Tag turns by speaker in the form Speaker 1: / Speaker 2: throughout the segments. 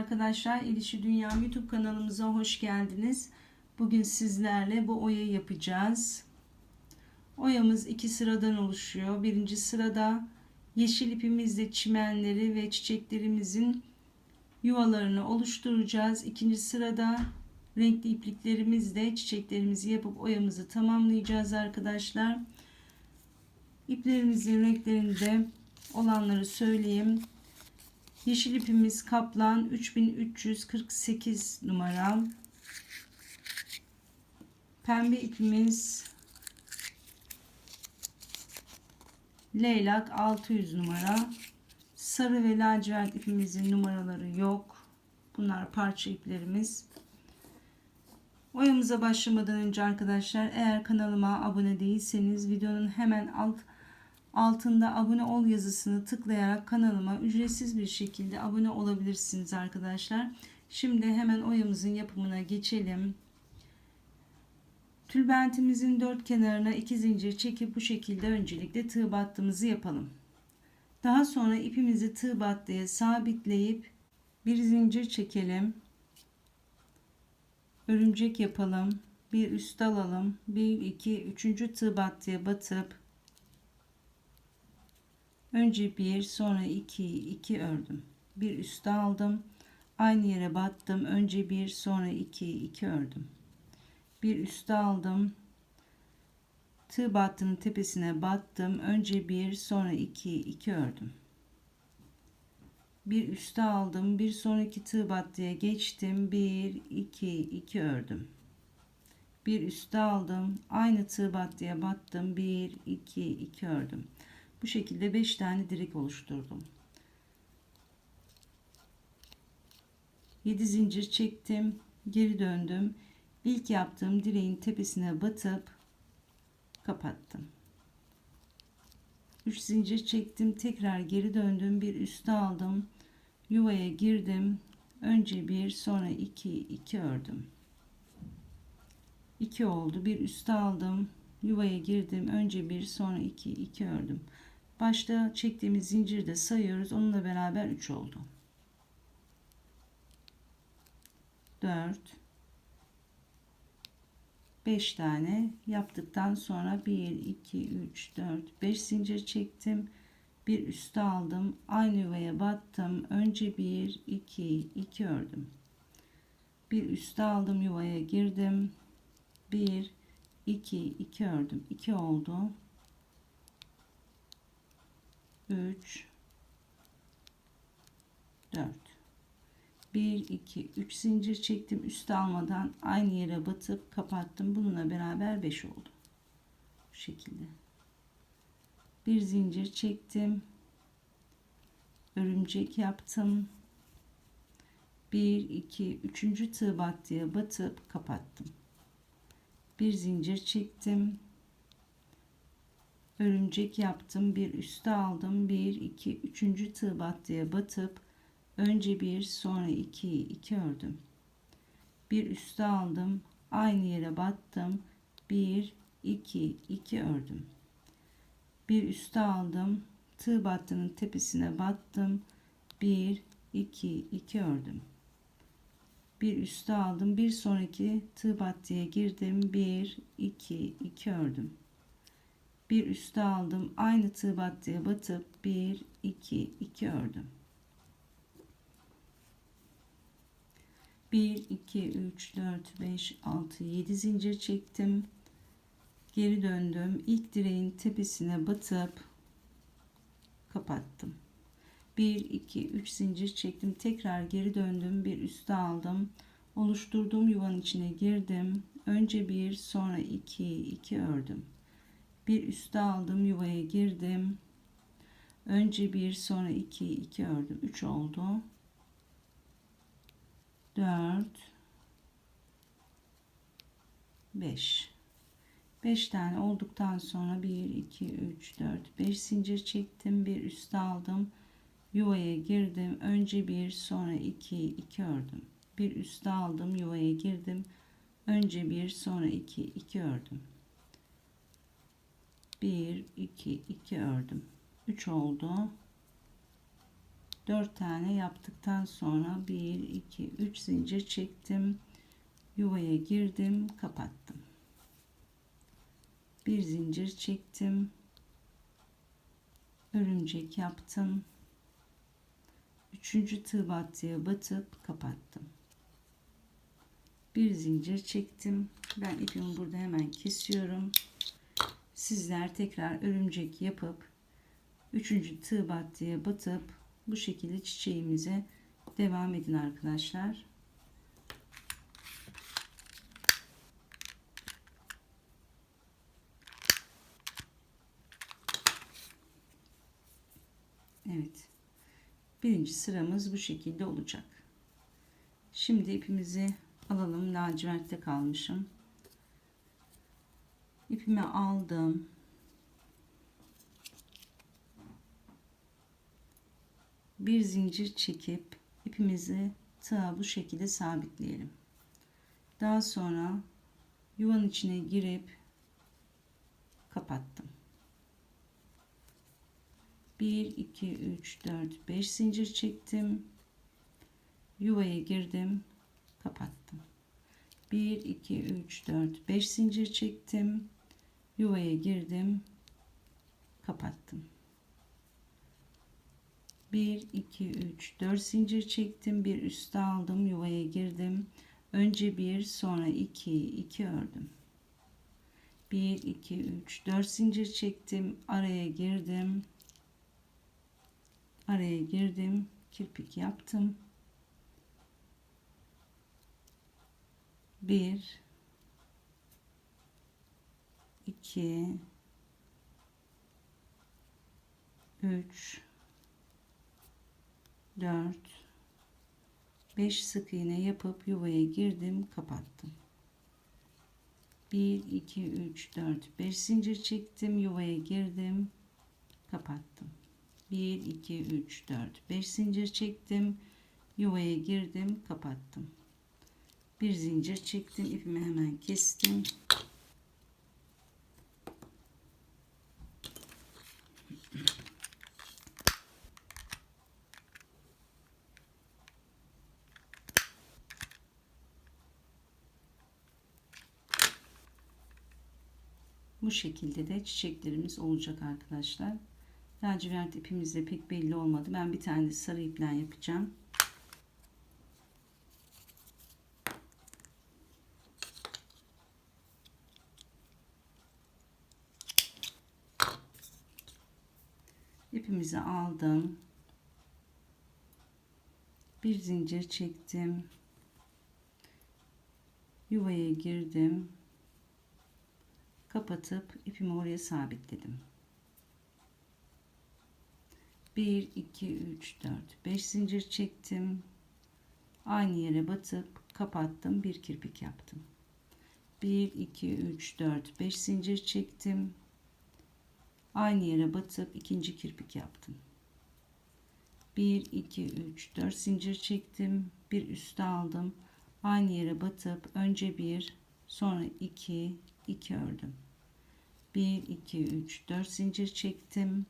Speaker 1: arkadaşlar. İlişi Dünya YouTube kanalımıza hoş geldiniz. Bugün sizlerle bu oyayı yapacağız. Oyamız iki sıradan oluşuyor. Birinci sırada yeşil ipimizle çimenleri ve çiçeklerimizin yuvalarını oluşturacağız. İkinci sırada renkli ipliklerimizle çiçeklerimizi yapıp oyamızı tamamlayacağız arkadaşlar. İplerimizin renklerinde olanları söyleyeyim. Yeşil ipimiz kaplan 3348 numara. Pembe ipimiz leylak 600 numara. Sarı ve lacivert ipimizin numaraları yok. Bunlar parça iplerimiz. Oyamıza başlamadan önce arkadaşlar eğer kanalıma abone değilseniz videonun hemen alt altında abone ol yazısını tıklayarak kanalıma ücretsiz bir şekilde abone olabilirsiniz arkadaşlar. Şimdi hemen oyamızın yapımına geçelim. Tülbentimizin dört kenarına iki zincir çekip bu şekilde öncelikle tığ battığımızı yapalım. Daha sonra ipimizi tığ battıya sabitleyip bir zincir çekelim. Örümcek yapalım. Bir üst alalım. 1 2 3. tığ battıya batıp Önce bir sonra iki iki ördüm. Bir üste aldım. Aynı yere battım. Önce bir sonra iki iki ördüm. Bir üste aldım. Tığ battının tepesine battım. Önce bir sonra iki iki ördüm. Bir üste aldım. Bir sonraki tığ battıya geçtim. Bir iki iki ördüm. Bir üste aldım. Aynı tığ battıya battım. Bir iki iki ördüm. Bu şekilde 5 tane direk oluşturdum. 7 zincir çektim. Geri döndüm. İlk yaptığım direğin tepesine batıp kapattım. 3 zincir çektim. Tekrar geri döndüm. Bir üste aldım. Yuvaya girdim. Önce bir sonra iki iki ördüm. 2 oldu. Bir üste aldım. Yuvaya girdim. Önce bir sonra iki iki ördüm. Başta çektiğimiz zinciri de sayıyoruz. Onunla beraber 3 oldu. 4 5 tane yaptıktan sonra 1 2 3 4 5 zincir çektim. Bir üste aldım. Aynı yuvaya battım. Önce 1 2 2 ördüm. Bir üste aldım yuvaya girdim. 1 2 2 ördüm. 2 oldu. 3 4 1 2 3 zincir çektim. Üst almadan aynı yere batıp kapattım. Bununla beraber 5 oldu. Bu şekilde. Bir zincir çektim. Örümcek yaptım. 1 2 3. tığ battıya batıp kapattım. Bir zincir çektim örümcek yaptım bir üste aldım 1 2 3. tığ battıya batıp önce bir sonra 2 2 ördüm. Bir üste aldım aynı yere battım 1 2 2 ördüm. Bir üste aldım tığ battının tepesine battım 1 2 2 ördüm. Bir üste aldım bir sonraki tığ battıya girdim 1 2 2 ördüm bir üste aldım. Aynı tığ battıya batıp 1 2 2 ördüm. 1 2 3 4 5 6 7 zincir çektim. Geri döndüm. İlk direğin tepesine batıp kapattım. 1 2 3 zincir çektim. Tekrar geri döndüm. Bir üste aldım. Oluşturduğum yuvanın içine girdim. Önce bir sonra 2 2 ördüm bir üste aldım yuvaya girdim. Önce bir sonra iki iki ördüm. Üç oldu. Dört. Beş. Beş tane olduktan sonra bir iki üç dört beş zincir çektim bir üste aldım. Yuvaya girdim. Önce bir sonra iki iki ördüm. Bir üste aldım yuvaya girdim. Önce bir sonra iki iki ördüm 1 2 2 ördüm. 3 oldu. 4 tane yaptıktan sonra 1 2 3 zincir çektim. Yuvaya girdim kapattım. Bir zincir çektim. Örümcek yaptım. Üçüncü tığ battıya batıp kapattım. Bir zincir çektim. Ben ipimi burada hemen kesiyorum sizler tekrar örümcek yapıp üçüncü tığ battıya batıp bu şekilde çiçeğimize devam edin arkadaşlar Evet. Birinci sıramız bu şekilde olacak. Şimdi ipimizi alalım. Lacivertte kalmışım. İpimi aldım. Bir zincir çekip ipimizi tığa bu şekilde sabitleyelim. Daha sonra yuvanın içine girip kapattım. 1 2 3 4 5 zincir çektim yuvaya girdim kapattım 1 2 3 4 5 zincir çektim yuvaya girdim kapattım. 1 2 3 4 zincir çektim bir üste aldım yuvaya girdim. Önce bir sonra 2 2 ördüm. 1 2 3 4 zincir çektim araya girdim. Araya girdim kirpik yaptım. Bir iki üç dört beş sık iğne yapıp yuvaya girdim kapattım. 1 2 3 4 5 zincir çektim yuvaya girdim kapattım. 1 2 3 4 5 zincir çektim yuvaya girdim kapattım. Bir zincir çektim ipimi hemen kestim Bu şekilde de çiçeklerimiz olacak arkadaşlar. Lacivert ipimiz de pek belli olmadı. Ben bir tane sarı iplen yapacağım. İpimizi aldım. Bir zincir çektim. Yuvaya girdim. Kapatıp ipimi oraya sabitledim. 1 2 3 4 5 zincir çektim. Aynı yere batıp kapattım bir kirpik yaptım. 1 2 3 4 5 zincir çektim. Aynı yere batıp ikinci kirpik yaptım. 1 2 3 4 zincir çektim. Bir üste aldım. Aynı yere batıp önce bir sonra 2 2 ördüm. 1 2 3 4 zincir çektim.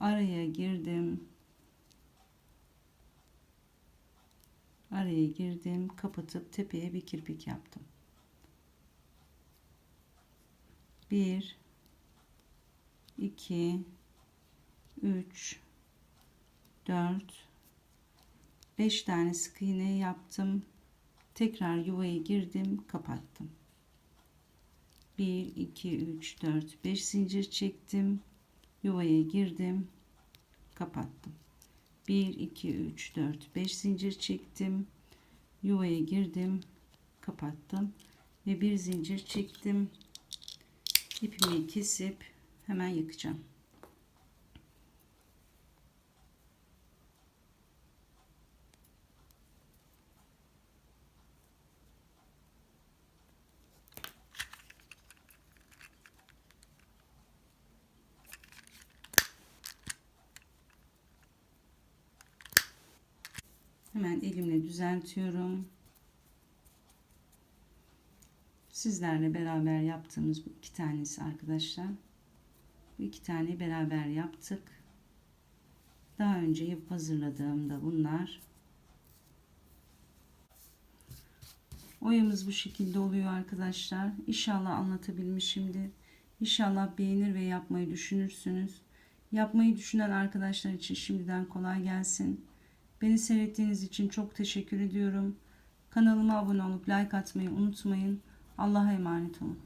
Speaker 1: Araya girdim. Araya girdim. Kapatıp tepeye bir kirpik yaptım. 1 2 3 4 5 tane sık iğne yaptım. Tekrar yuvaya girdim kapattım 1 2 3 4 5 zincir çektim. Yuvaya girdim. Kapattım. 1 2 3 4 5 zincir çektim. Yuvaya girdim. Kapattım. Ve bir zincir çektim. İpimi kesip hemen yakacağım Hemen elimle düzeltiyorum. Sizlerle beraber yaptığımız bu iki tanesi arkadaşlar. Bu iki tane beraber yaptık. Daha önce yapıp hazırladığımda bunlar. Oyamız bu şekilde oluyor arkadaşlar. İnşallah anlatabilmişimdir. İnşallah beğenir ve yapmayı düşünürsünüz. Yapmayı düşünen arkadaşlar için şimdiden kolay gelsin. Beni seyrettiğiniz için çok teşekkür ediyorum. Kanalıma abone olup like atmayı unutmayın. Allah'a emanet olun.